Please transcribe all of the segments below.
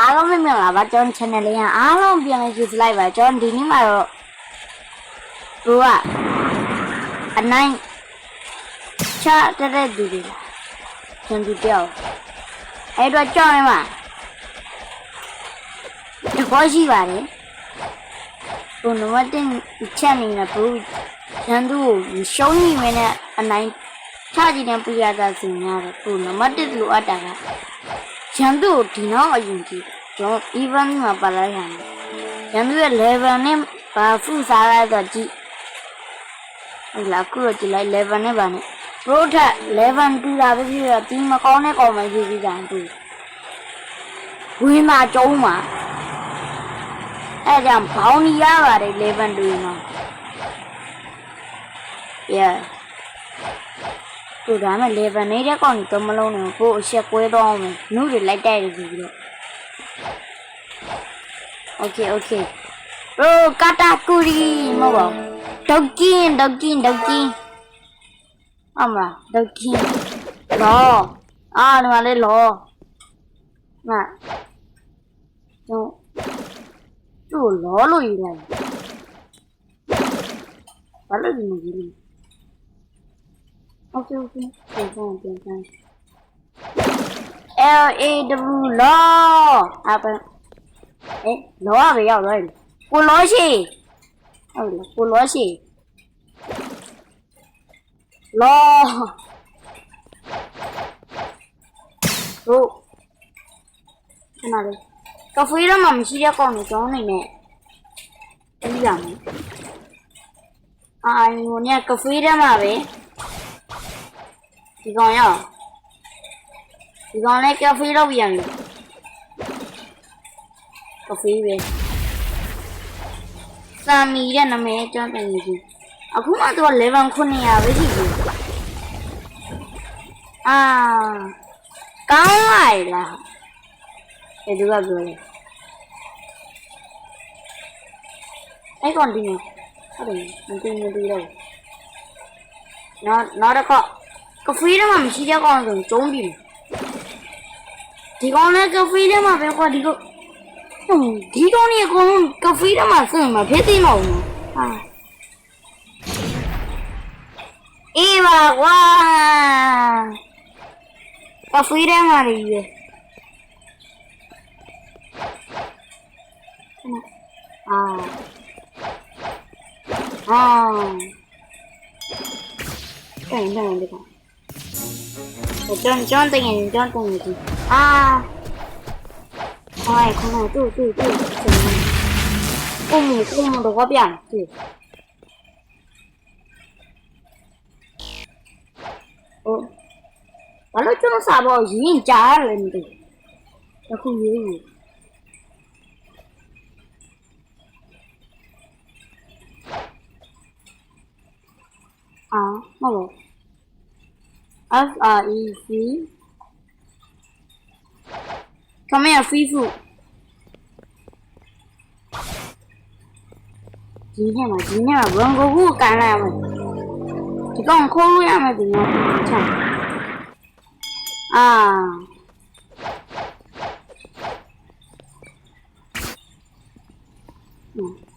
အားလုံးမင်္ဂလာပါကျွန်တော် channel လေးကအားလုံးပြန်လဲကြည့်လိုက်ပါကျွန်တော်ဒီနေ့မှာတော့သူကအနိုင်ချတဲ့တဲ့သူတွေလားကျွန်တော်ပြောအဲ့တော့ကြောက်ရင်မှာတကောရှိပါတယ်ဘုံနမတင်ချက်နေနေဘူးရန်သူကိုရှုံးနေမယ်နဲ့အနိုင်ချကြည့်တဲ့ပြရတာစင်ရတယ်ဘုံနမတက်လိုအပ်တာက ရန်သူကိုဒီနောက်အရင်ကြည့်ကျွန်တော် event မှာပါလိုက်ရမယ်ရန်သူရဲ့ level နဲ့ဘာဖူစားရတော့ကြည့်ဟုတ်လားခုတော့ကြည့်လိုက် level နဲ့ပါနဲ့ pro ထက် level တူတာပဲဖြစ်တော့ဒီမကောင်းတဲ့ကောင်မှရေးပြီးကြတယ်သူဝင်းမှာကျုံးမှာအဲကြောင့်ဘောင်းနီရပါတယ် level တူမှာ yeah တို့ဒါမဲ့ level နေတဲ့ကောင်ကြီးတော့မလုံးနဲ့ကိုအချက်ကွဲတော့မယ်နုတွေလိုက်တိုက်တယ်ဆိုပြီးတော့ okay okay ဘရိုကာတာကူရီမဟုတ်ပါဘူးဒေါကင်းဒေါကင်းဒေါကင်းအမလားဒေါကင်းလောအာဒီမှာလေလောမတို့တို့လောလို့ယူလိုက်ဘာလို့ဒီလိုကြီးလဲ OK OK ပြန်ပြန်ပြန်ပြန် L A W law အပန်းအေး law ပဲရောက်တော့ကိုလောရှိဟုတ်လားကိုလောရှိ law ဟုတ်ခဏလေးကဖေးတော့မှမရှိတဲ့ကောင်ကိုကျောင်းနေနဲ့ပြီးရမယ်အာယုံနဲ့ကဖေးတမ်းမှာပဲ ဒီကောင်ရဒီကောင်လည်းကဖေးလုပ်ပြန်ပြီကဖေးပဲစာမီတဲ့နာမည်ကျွန်တော်တင်နေပြီအခုမှသူက11 900ပဲရှိပြီအာကောင်းလိုက်လားဒီသူကပြောတယ်အဲ့ကောင်ဒီနော်ဟုတ်တယ်မသိမသိတော့နော်နောက်တစ်ခါက ဖေးထဲမှာမရှိတဲ့ကောင်ဆိုရင်ကျုံးပြီဒီကောင်လည်းကဖေးထဲမှာပဲကွာဒီကောင်ဟွန်းဒီကောင်ကြီးကောင်ကဖေးထဲမှာဆိုရင်မဖြစ်သေးတော့ဘူးဟာအေးပါကွာကဖေးထဲမှာနေပြီအာအာအဲ့ဒါလည်းဒီကော 전, 전 땡이는 전 땡이지. 아. 아이, 그만, 뚜, 뚜, 뚜. 꼬무, 꼬무, 너가 비안, 뚜. 어? 말로 좀 싸봐, 이인 잘하는데. 자꾸 이인. 아, 먹어. F R E come free。今天吧，今天吧，不用过午干了，就搞我烤肉呀，没得嘛，啊。嗯。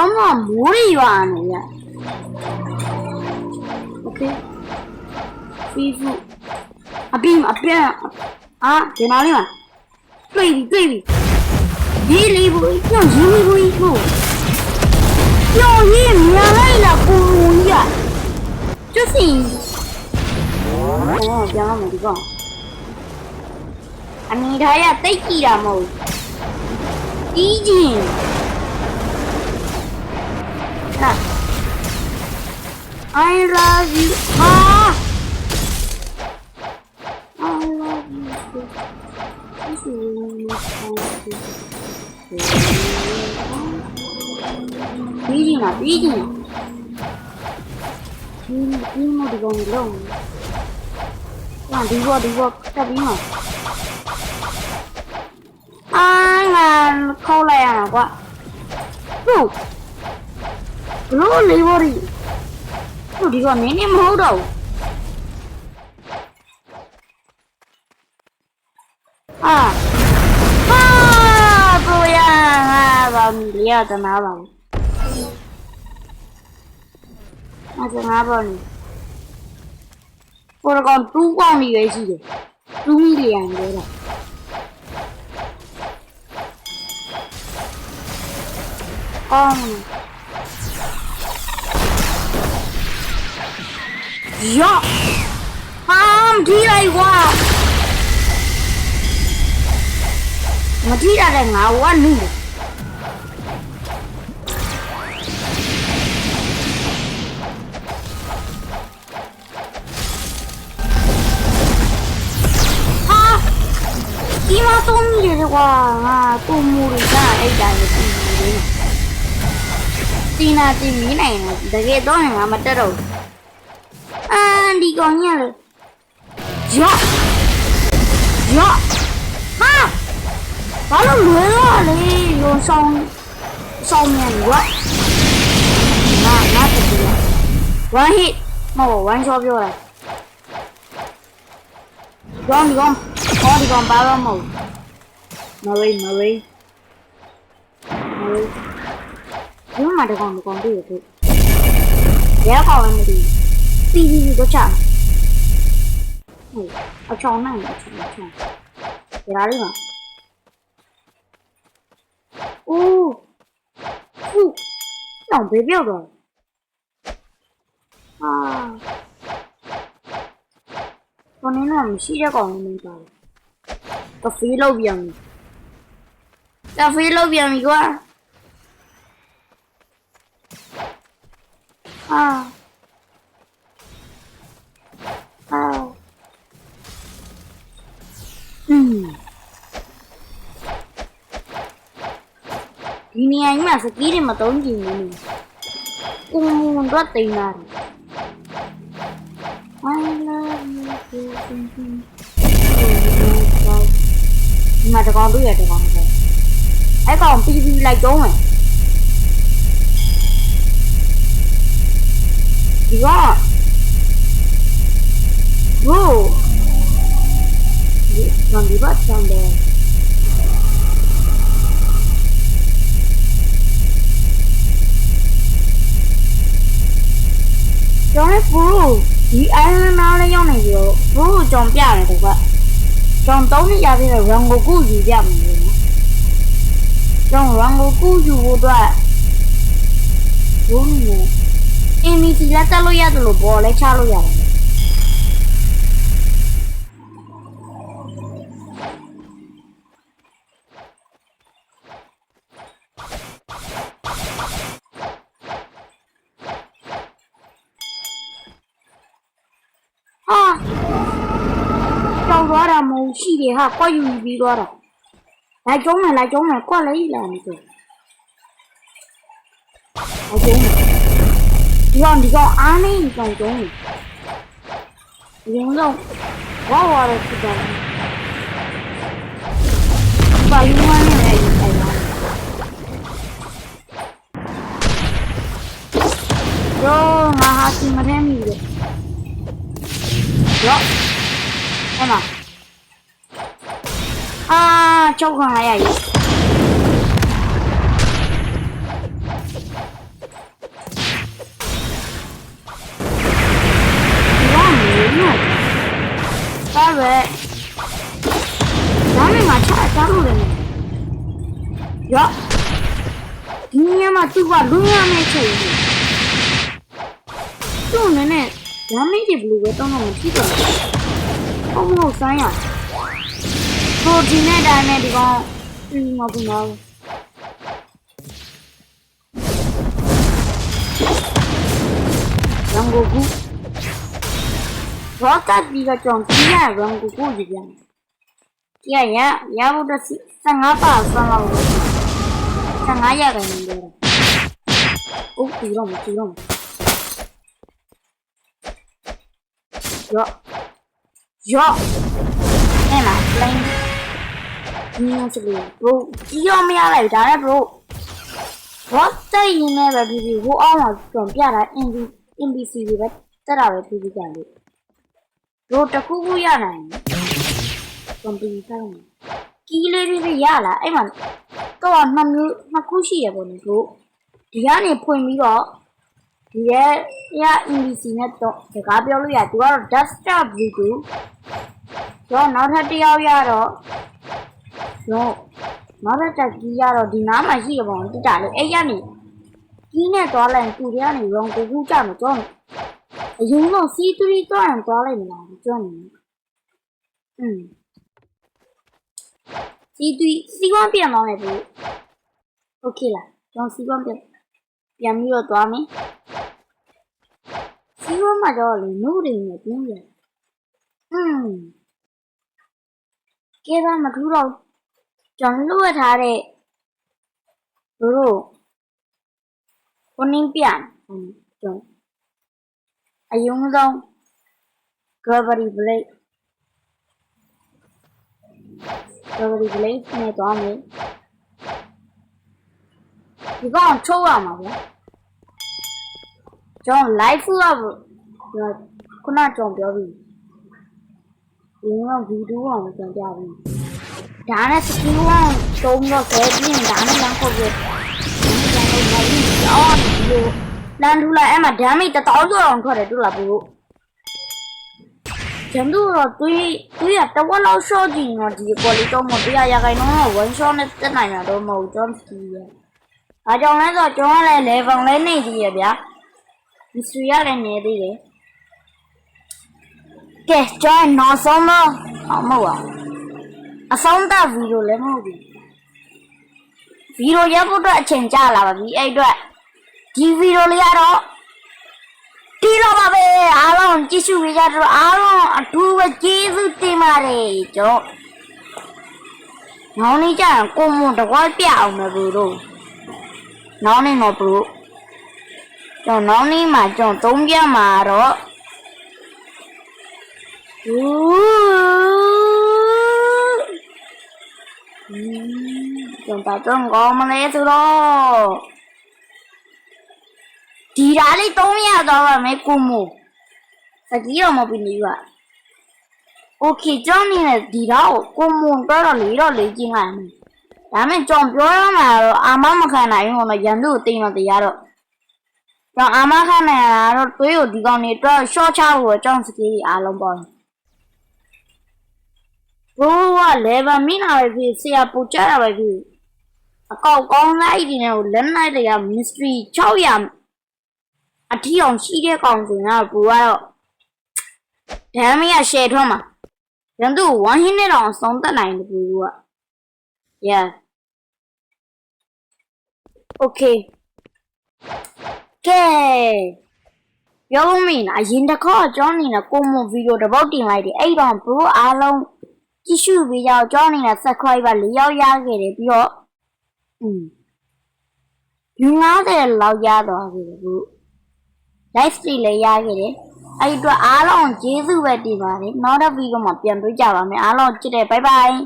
ယ်ဒီနေ့ချာအာကျောင်းကမိုးရွာနေရ Okay. Free food. အပြင်အပြင်အာဒီနာလေးမှာတွေ့ပြီတွေ့ပြီဒီလေးဘူးညောင်းရင်းလေးဘူးကိုညောင်းရင်းမြန်လိုက်လားကိုကြီးอ่ะကျစင်အော်ပြောင်းမယ်ဒီကောင်အနီထားရတိတ်ကြည့်တာမဟုတ်ကြီးကြီး ဟာ I love you ဟာ I love you too. This is really nice. ပြီးရင်လားပြီးရင်ဒီဒီမဒီကောင်လုံးဟာဒီဘောဒီဘောတက်ပြီးမှာအာငါခေါ်လိုက်ရတာကွာဟုတ် ဘလို့လေးဘော်ရီဟုတ်ဒီကနေနေမဟုတ်တော့ဘူးအာဟာဘိုးရငါဘာမလျာတနာပါဘူးအကျငါဘောနေပေါ်ကောင်တူးကောင်းနေရရှိတယ်2မီလီယံလဲတော့ကောင်း ရောဟမ်ဒီလိုက်ကွာမတိရတဲ့ငါဝတ်နူးတယ်ဟာဒီမှာသုံးနေတယ်ကွာငါပုံမူတွေကအဲ့တိုင်းပဲပြင်နေတယ်တီနာတီမီးနိုင်တယ်တကယ်တော့ငါမတက်တော့ဘူး အန်ဒီကောင်ညလေရောရောဟာဘာလို့လွယ်တော့လေရုံဆောင်ဆောင်မြန်ရောငါငါတက်တယ် one hit မဟုတ် one shot ပြောတာကောင်းဒီကောင်ဟောဒီကောင်ပါတော့မဟုတ်မဝေးမဝေးမဝေးဒီမှာတကောင် တကောင်တွေ့ရသူရဲကောင်လည်းမသိဘူးပြီးပြီးတော့ချဟုတ်အချောင်းနိုင်အချောင်းအချောင်းဒါလေးပါအိုးဟုတ်တော့ဘေးပြောက်တော့အာကိုနေတော့မရှိတဲ့ကောင်လည်းမပါဘူးကဖေးလောက်ပြန်ပြီကဖေးလောက်ပြန်ပြီကွာအာအာ ဒီနေရာကြီးမှာစကီးတွေမတုံးကြည့်ဘူးလေကိုမွန်တော့တိန်လာတယ် I love you so much ဒီမှာတကောင်တွေ့ရတကောင်ပဲအဲ့ကောင်ပြီးပြီးလိုက်တော့မ ယ်ဒီကဘိုးဒီကောင်ဒီဘတ်ဆန်တယ်ကျောင်းရဲ့ဘိုးဒီအိုင်လန်နာလေးရောက်နေပြီတော့ဘိုးကိုကြောင်ပြတယ်ကွာကြောင်သုံးနှစ်ရပြီးတော့ရန်ကိုကူယူပြမယ်လို့နော်ကြောင်ရန်ကိုကူယူဖို့အတွက်ဘိုးမျိုးအင်းမီစီလက်တက်လို့ရတယ်လို့ဘော်လဲချလို့ရတယ် ရှိတယ်ဟာကွက်ယူပြီးသွားတာလိုက်ကျုံးမယ်လိုက်ကျုံးမယ်ကွက်လေးလာနေတယ်လိုက်ကျုံးမယ်ဒီကောင်ဒီကောင်အားနေဒီကောင်ကျုံးနေဒီကောင်တော့ဝါဝါရဖြစ်တယ်ဘာလို့မနေလဲဒီကောင်ရောငါဟာစီမထဲမိတယ်ရောအဲ့မှာအာကြောက်ခံရရည်ဒီကမေးနော်ဒါပဲဒါနဲ့ငါချအချလို့ လည်းရောဒီညမှာသူကလူရမယ့်ချိန်ကြီးသူ့နည်းနဲ့ဓာမင်းကြီးဘလူးပဲတောင်းတော့မဖြစ်တော့ဘူးဟုတ်မဟုတ်ဆိုင်းရပရိုတီနဲ့ဒါနဲ့ဒီ ကောင်ဒီမဘူးနော်ရန်ကိုကူရောကတ်ပြီးတော့ကြောင်ကြီးရရန်ကိုကူကြီးပြန်ကြရရ ဒီတော့မဒီတော့ရောရောအဲ့လား plane ဒီနေ့စလေး bro ကြီးရောမရလိုက်ဒါနဲ့ bro ဘောတိုက်ရင်းနဲ့ပဲဖြစ်ဖြစ်ဟိုအောက်မှာကျွန်ပြတာ NB NBC တွေပဲတက်တာပဲဖြစ်ဖြစ်ကြလို့တို့တစ်ခုခုရနိုင်ကွန်ပျူတာမှာကီးလေးတွေပဲရလာအဲ့မှာတော့နှစ်မျိုးနှစ်ခုရှိရပေါ့လေတို့ဒီကနေဖွင့်ပြီးတော့ဒီရဲ့ရ NBC နဲ့တော့စကားပြောလို့ရသူကတော့ desktop Bluetooth တော့နောက်ထပ်တစ်ယောက်ရတော့ တော့နောက်ထပ်တစ်ကြီးရတော့ဒီနားမှာရှိရပါအောင်တိတာလေအဲ့ရနေကြီးနဲ့သွားလိုက်သူတွေကနေရောကိုကူးကြမှာတော့အရင်က C3 သွားရင်သွားလိုက်မလားကြောက်နေอืม C3 C1 ပြန်သွားမယ်ဘူးโอเคလားကျွန်တော် C1 ပြန်ပြန်ပြီးတော့သွားမယ် C1 မှာတော့လေနှုတ်တွေနဲ့ပြင်းပြန်อืม ကဲပါမထူးတော့ဘူး ကျွန်တော်လွှတ်ထားတဲ့တို့တို့ဘုန်းင်းပြန်ဟုတ်ကျွန်တော်အယုံဆုံး gravity blade gravity blade နဲ့သွားမယ်ဒီကောင်ချိုးရမှာဗျာကျွန်တော် live ကခုနကျွန်တော်ပြောပြီးဒီကောင်ဗီဒီယိုအောင်ပြန်ပြပြီး ဒါနဲ့စကီးဝမ်တုံးတော့ခဲပြီးရင်ဒါနဲ့လမ်းခုတ်ပြဒီကနေ့မကြီးအော်ဒီလိုလမ်းထူလိုက်အဲ့မှာဒမ်းမိတတောင်းကျော်အောင်ထွက်တယ်တွေ့လားဘူးကျန်တို့တော့တွေးတွေးရတဝက်လောက် short ကြည့်ရင်တော့ဒီကွာလေးတော့မတရားရခိုင်တော့ one shot နဲ့တက်နိုင်တာတော့မဟုတ်ကျွန်တော်စကီးရအားကြောင့်လဲဆိုကျွန်တော်လည်း level လဲနေသေးရဗျာ mystery ရလည်းနေသေးတယ်ကဲကျွန်တော်နောက်ဆုံးတော့မဟုတ်ပါဘူး အဆုံးသတ်ဗီဒီယိုလည်းမဟုတ်ဘူးဗီဒီယိုရပ်ဖို့အတွက်အချိန်ကြာလာပါပြီအဲ့အတွက်ဒီဗီဒီယိုလေးကတော့ဒီတော့ပါပဲအားလုံးကြည့်ရှုပေးကြတော့အားလုံးအထူးပဲကျေးဇူးတင်ပါတယ်ကျော်နောင်နေကြရင်ကိုမွန်တကွားပြအောင်မယ်ဘုတို့နောင်နေတော့ဘုကျော်နောင်နေမှာကျော်သုံးပြမှာတော့ဦး มကျွန်တော်တော့ကောင်းမလဲဆိုတော့ဒီဓာတ်လေး300တော့ပါမယ်ကိုမို့စကြီးတော့မပြီးနေပါโอเคကျောင်းနေနဲ့ဒီဓာတ်ကိုကိုမွန်တော့တော့လေးတော့လေးကျင်းလိုက်မယ်ဒါမဲ့ကြောင်ပြောရမှာတော့အာမမခံနိုင်ဘူးတော့ရန်သူကိုတိမ်တော့တရားတော့ကျွန်အာမခံနိုင်တာတော့တွေးကိုဒီကောင်နေတော့ short ချဖို့ကြောင်စကြီးအားလုံးပေါ့ဘိုးက level မိနာပဲဖြစ်ဆရာပူကြတာပဲဖြစ် အကောက်ကောင်းလိုက်ဒီနဲ့ကိုလက်နိုင်တွေက mystery 600အထီအောင်ရှိတဲ့ကောင်ဆိုရင်တော့ဘူကတော့ဒမ်းမရ share ထွက်မှာရန်သူ1 hit နဲ့တော့ဆုံးသက်နိုင်တယ်ဘူက yeah okay ကဲပြောလို့မင်းအရင်တစ်ခါကျွန်တော်နေနဲ့ကိုမွန်ဗီဒီယိုတစ်ပုတ်တင်လိုက်တယ်အဲ့တော့ဘရိုအားလုံးကြည့်ရှုပြီးကြောကျွန်တော်နေနဲ့ subscriber ၄ယောက်ရခဲ့တယ်ပြီးတော့อืม ယူ90လောက်ရသွားပြီဘရို live stream လည်းရခဲ့တယ်အဲ့ဒီအတွက်အားလုံးကျေးဇူးပဲတင်ပါတယ်နောက်တဲ့ဗီဒီယိုမှာပြန်တွေ့ကြပါမယ်အားလုံးချစ်တယ် bye bye